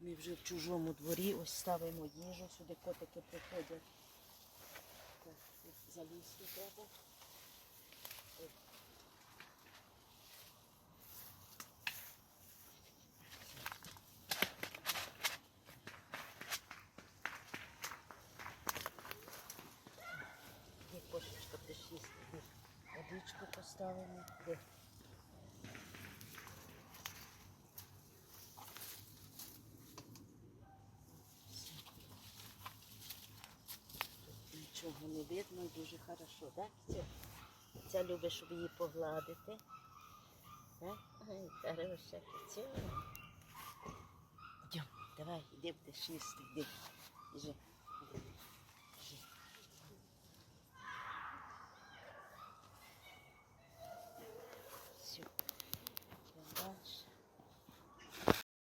Ми вже в чужому дворі, ось ставимо їжу, сюди котики приходять. Так, тут треба. Кошечка будеш? Водичку поставимо. Нічого не видно дуже хорошо, так? Ця, любить, щоб її погладити. Так? Ай, хороша киця. Йдемо, давай, йдемо, їсти, іди. Іди.